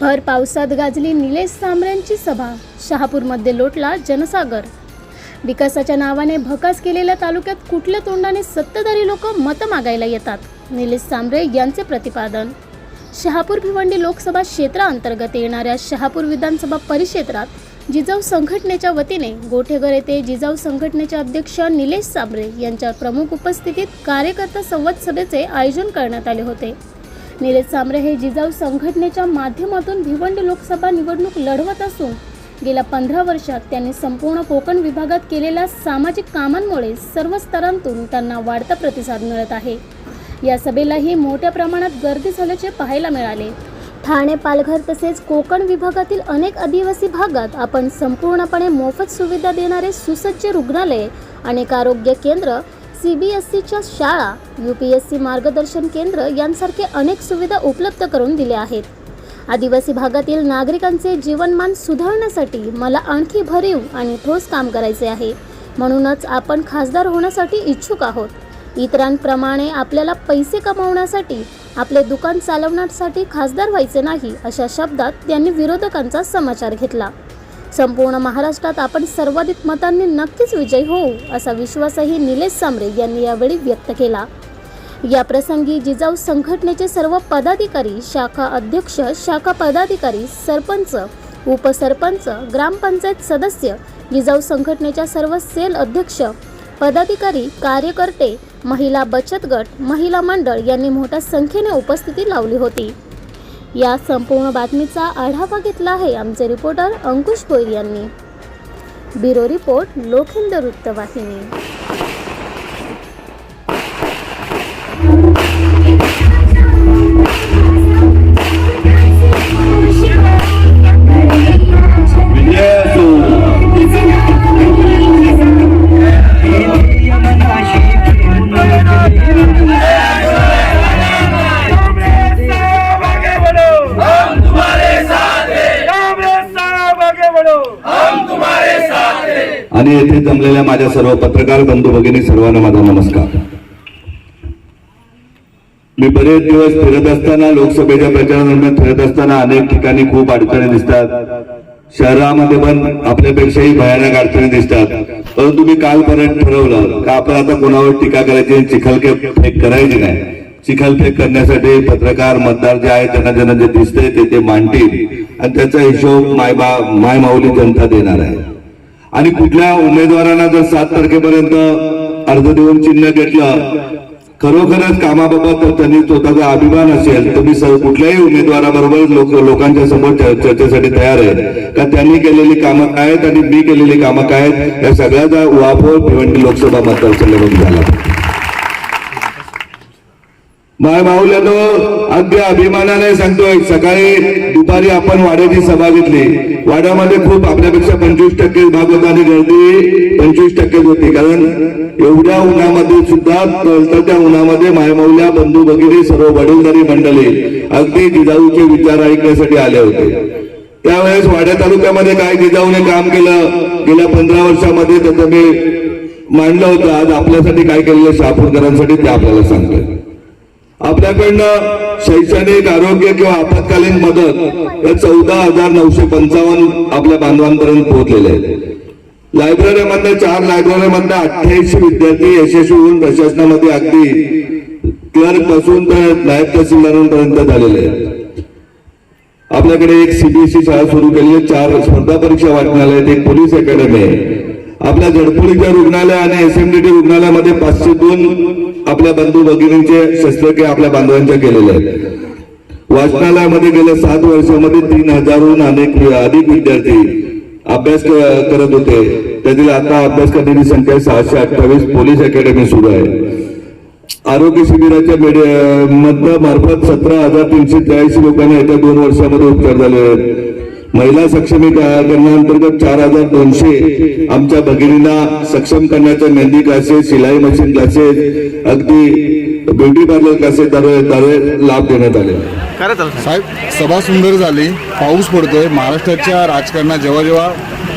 भर पावसात गाजली निलेश सांबऱ्यांची सभा. शहापूरमध्ये लोटला जनसागर. विकासाच्या नावाने भकास केलेल्या तालुक्यात कुठल्या तोंडाने सत्ताधारी लोक मतं मागायला येतात? निलेश सांबरे यांचे प्रतिपादन. शहापूर भिवंडी लोकसभा क्षेत्राअंतर्गत येणाऱ्या शहापूर विधानसभा परिक्षेत्रात जिजाऊ संघटनेच्या वतीने गोठेघर येथे जिजाऊ संघटनेचे अध्यक्ष निलेश सांबरे यांच्या प्रमुख उपस्थितीत कार्यकर्ता संवाद सभेचे आयोजन करण्यात आले होते. निलेश सांबरे हे जिजाऊ संघटनेच्या माध्यमातून भिवंडी लोकसभा निवडणूक लढवत असून गेल्या पंधरा वर्षात त्यांनी संपूर्ण कोकण विभागात केलेल्या सामाजिक कामांमुळे सर्व स्तरांतून त्यांना वाढता प्रतिसाद मिळत आहे. या सभेलाही मोठ्या प्रमाणात गर्दी झाल्याचे पाहायला मिळाले. ठाणे पालघर तसेच कोकण विभागातील अनेक आदिवासी भागात आपण संपूर्णपणे मोफत सुविधा देणारे सुसज्ज रुग्णालये अनेक आरोग्य केंद्र सी बी एस सीच्या शाळा यू पी एस सी मार्गदर्शन केंद्र यांसारखे अनेक सुविधा उपलब्ध करून दिल्या आहेत. आदिवासी भागातील नागरिकांचे जीवनमान सुधारण्यासाठी मला आणखी भरीव आणि ठोस काम करायचे आहे. म्हणूनच आपण खासदार होण्यासाठी इच्छुक आहोत. इतरांप्रमाणे आपल्याला पैसे कमावण्यासाठी आपले दुकान चालवण्यासाठी खासदार व्हायचे नाही अशा शब्दात त्यांनी विरोधकांचा समाचार घेतला. संपूर्ण महाराष्ट्रात आपण सर्वाधिक मतांनी नक्कीच विजयी होऊ असा विश्वासही निलेश सांबरे यांनी यावेळी व्यक्त केला. या प्रसंगी जिजाऊ संघटनेचे सर्व पदाधिकारी शाखा अध्यक्ष शाखा पदाधिकारी सरपंच उपसरपंच ग्रामपंचायत सदस्य जिजाऊ संघटनेच्या सर्व सेल अध्यक्ष पदाधिकारी कार्यकर्ते महिला बचत गट महिला मंडळ यांनी मोठ्या संख्येने उपस्थिती लावली होती. या संपूर्ण बातमीचा आढावा घेतला आहे आमचे रिपोर्टर अंकुश भोईर यांनी. ब्युरो रिपोर्ट लोखंड वृत्तवाहिनी. आणि येथे जमलेल्या माझ्या सर्व पत्रकार बंधू भगिनी सर्वांना माझा नमस्कार. मी बरेच दिवस फिरत असताना लोकसभेच्या प्रचारादरम्यान फिरत असताना अनेक ठिकाणी खूप अडचणी दिसतात. शहरामध्ये पण आपल्यापेक्षाही भयानक अडचणी दिसतात. परंतु मी कालपर्यंत ठरवलं का आपण आता कोणावर टीका करायची आणि चिखलफेक करायची नाही. चिखलफेक करण्यासाठी पत्रकार मतदार जे आहेत ज्यांना ज्यांना जे दिसतंय ते ते मांडतील. आणि त्याचा हिशोब माय बा माय माऊली जनता देणार आहे. आणि कुठल्या उमेदवारांना जर सात तारखेपर्यंत अर्ज देऊन चिन्ह घेतलं खरोखरच कामाबाबत त्यांनी स्वतःचा अभिमान असेल. तर मी कुठल्याही उमेदवाराबरोबर लोक लोकांच्या समोर चर्चेसाठी तयार आहे का त्यांनी केलेली कामं काय आहेत आणि मी केलेली कामं काय आहेत या सगळ्याचा उहापोह भिवंडी लोकसभा मतदारसंघामध्ये झाला. माय माऊल्यानो अगदी अभिमानाने सांगतोय सकाळी दुपारी आपण वाड्याची सभा घेतली. वाड्यामध्ये खूप आपल्यापेक्षा पंचवीस टक्के भाग होता आणि गर्दी पंचवीस टक्केच होती. कारण एवढ्या उन्हामध्ये सुद्धा त्या उन्हामध्ये मायमाऊल्या बंधू भगिनी सर्व वडीलधारी मंडळी अगदी जिजाऊचे विचार ऐकण्यासाठी आले होते. त्यावेळेस वाड्या तालुक्यामध्ये काय जिजाऊने काम केलं गेल्या पंधरा वर्षामध्ये त्याचं मी मांडलं होतं. आज आपल्यासाठी काय केलेलं शापूरकरांसाठी ते आपल्याला सांगतोय. आपल्याकडनं शैक्षणिक आरोग्य किंवा आपत्कालीन मदत या चौदा हजार नऊशे पंचावन्न आपल्या बांधवांपर्यंत पोहोचलेले आहेत. लायब्ररीमधल्या चार लायब्ररीमधले अठ्ठ्याऐंशी विद्यार्थी यशस्वी होऊन प्रशासनामध्ये अगदी क्लर्कपासून तर नायब तहसीलदारांपर्यंत झालेले आहेत. आपल्याकडे एक सीबीएसई शाळा सुरू केली आहे. चार स्पर्धा परीक्षा वाचनालय आहेत एक पोलीस अकॅडमी आहे. आपल्या झडपोलीच्या रुग्णालय आणि एस एमबीटी रुग्णालयामध्ये पाचशे दोन आपल्या बंधू भगिनींचे शस्त्रक्रिया आपल्या बांधवांच्या केलेल्या आहेत. वाचनालयामध्ये गेल्या सात वर्षामध्ये तीन हजारहून अनेक अधिक विद्यार्थी अभ्यास करत होते. त्यातील आता अभ्यास करण्याची संख्या सहाशे अठ्ठावीस पोलीस अकॅडमी सुरू आहे. आरोग्य शिबिराच्या मेड- मधनं मार्फत सतरा हजार तीनशे त्र्याऐंशी लोकांना येत्या दोन वर्षामध्ये उपचार झाले आहेत. महिला सक्षमीकरणाअंतर्गत चार हजार दोनशे आमच्या भगिनींना सक्षम करण्याच्या मेहंदी क्लासेस शिलाई मशीन क्लासेस अगदी ब्युटी पार्लर क्लासेस लाभ देण्यात आले. साहेब सभा सुंदर झाली पाऊस पडतोय महाराष्ट्राच्या राजकारणात जेव्हा जेव्हा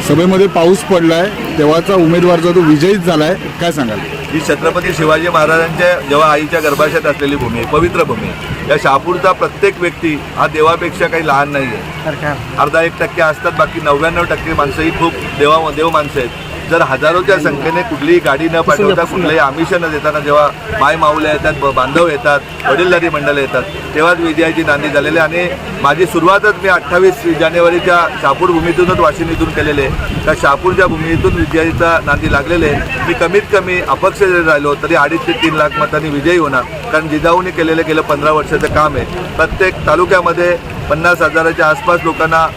सभेमध्ये पाऊस पडलाय तेव्हाचा उमेदवार जो तो विजयीच झालाय. काय सांगाल? ही छत्रपती शिवाजी महाराजांच्या जेव्हा आईच्या गर्भाशयात असलेली भूमी आहे पवित्र भूमी आहे. या शहापूरचा प्रत्येक व्यक्ती हा देवापेक्षा काही लहान नाही आहे अर्धा एक टक्के असतात बाकी नव्याण्णव टक्के माणसं ही खूप देवा देव माणसं आहेत. जर हजारोच्या संख्येने कुठलीही गाडी न पाठवता कुठलंही आमिष न देताना जेव्हा माय माऊल्या येतात बांधव येतात वडीलधारी मंडळ येतात तेव्हाच विजयाची नांदी झालेली आहे. आणि माझी सुरुवातच मी अठ्ठावीस जानेवारीच्या शहापूर भूमीतूनच वाशिनीतून केलेले त्या शहापूरच्या भूमीतून विजयाचा नांदी लागलेले आहे. मी कमीत कमी अपक्ष जरी राहिलो तरी अडीच ते तीन लाख मतांनी विजयी होणार. कारण जिजाऊने केलेलं गेलं पंधरा वर्षाचं काम आहे. प्रत्येक तालुक्यामध्ये पन्नास हजाराच्या आसपास लोकांना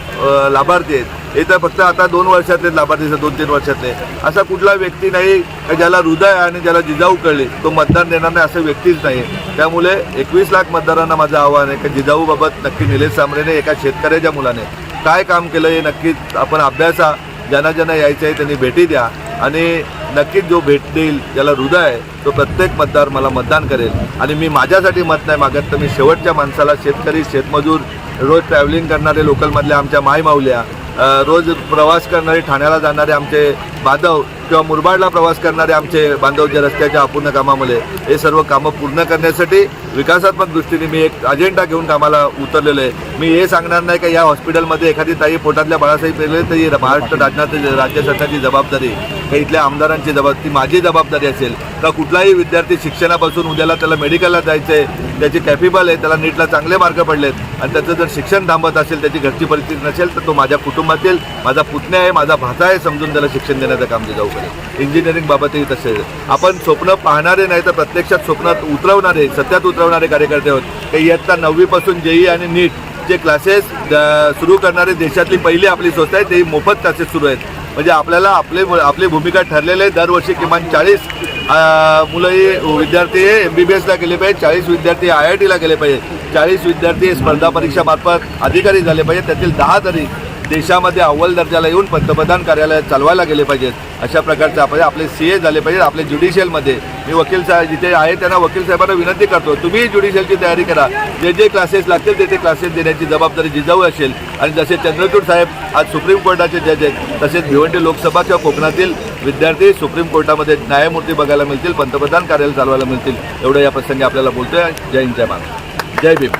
लाभार्थी आहेत. हे तर फक्त आता दोन वर्षातले लाभार्थी दोन तीन वर्षातले. असा कुठला व्यक्ती नाही का ज्याला हृदय आहे आणि ज्याला जिजाऊ कळली तो मतदान देणार नाही असं व्यक्तीच नाही त्यामुळे एकवीस लाख मतदारांना माझं आव्हान आहे की जिजाऊबाबत नक्की निलेश सामरेने एका शेतकऱ्याच्या मुलाने काय काम केलं हे नक्कीच आपण अभ्यासा ज्यांना ज्यांना यायचं आहे त्यांनी भेटी द्या. आणि नक्कीच जो भेट देईल ज्याला हृदय आहे तो प्रत्येक मतदार मला मतदान करेल. आणि मी माझ्यासाठी मत नाही मागत तर मी शेवटच्या माणसाला शेतकरी शेतमजूर रोज ट्रॅव्हलिंग करणारे लोकलमधल्या आमच्या मायमाऊल्या रोज प्रवास करणारे ठाण्याला जाणारे आमचे बांधव किंवा मुरबाडला प्रवास करणारे आमचे बांधव जे रस्त्याच्या अपूर्ण कामामुळे हे सर्व कामं पूर्ण करण्यासाठी विकासात्मक दृष्टीने मी एक अजेंडा घेऊन कामाला उतरलेलो आहे. मी हे सांगणार नाही का या हॉस्पिटलमध्ये एखादी ताई पोटातल्या बाळासाहेब पेरले तरी महाराष्ट्र राज्याची राज्य सरकारची जबाबदारी का इथल्या आमदारांची जबाबदारी ती माझी जबाबदारी असेल का कुठलाही विद्यार्थी शिक्षणापासून उद्याला त्याला मेडिकलला जायचं आहे त्याची कॅपेबल आहे त्याला नीटला चांगले मार्क पडलेत आणि त्याचं जर शिक्षण थांबत असेल त्याची घरची परिस्थिती नसेल तर तो माझ्या कुटुंबातील माझा पुतण्या आहे माझा भाचा आहे समजून त्याला शिक्षण देण्याचं काम दिलं जाऊ इंजिनिअरिंग बाबतही तसे आपण स्वप्न पाहणारे नाही तर प्रत्यक्षात स्वप्नात उतरवणारे सत्यात उतरवणारे कार्यकर्ते आहोत. ते इयत्ता नववीपासून जेई आणि नीट जे क्लासेस सुरू करणारे देशातली पहिली आपली संस्था आहे ते मोफत क्लासेस सुरू आहेत. म्हणजे आपल्याला आपले आपली भूमिका ठरलेली आहे. दरवर्षी किमान चाळीस मुलंही विद्यार्थी हे एम बी बी एसला गेले पाहिजे चाळीस विद्यार्थी आय आय टीला गेले पाहिजे. चाळीस विद्यार्थी स्पर्धा परीक्षामार्फत अधिकारी झाले पाहिजे त्यातील दहा तरी देशामध्ये अव्वल दर्जाला येऊन पंतप्रधान कार्यालय चालवायला गेले पाहिजेत. अशा प्रकारचे आपण आपले सी ए झाले पाहिजेत आपले ज्युडिशियलमध्ये मी वकील साहेब जिथे आहे त्यांना वकील साहेबांना विनंती करतो तुम्ही ज्युडिशियलची तयारी करा. जे जे क्लासेस लागतील ते ते क्लासेस देण्याची जबाबदारी जिजाऊ असेल. आणि जसे चंद्रचूड साहेब आज सुप्रीम कोर्टाचे जज आहेत तसेच भिवंडी लोकसभा किंवा कोकणातील विद्यार्थी सुप्रीम कोर्टामध्ये न्यायमूर्ती बघायला मिळतील पंतप्रधान कार्यालय चालवायला मिळतील. एवढं या प्रसंगी आपल्याला बोलतोय. जय हिंद जय महाराज जय भीम.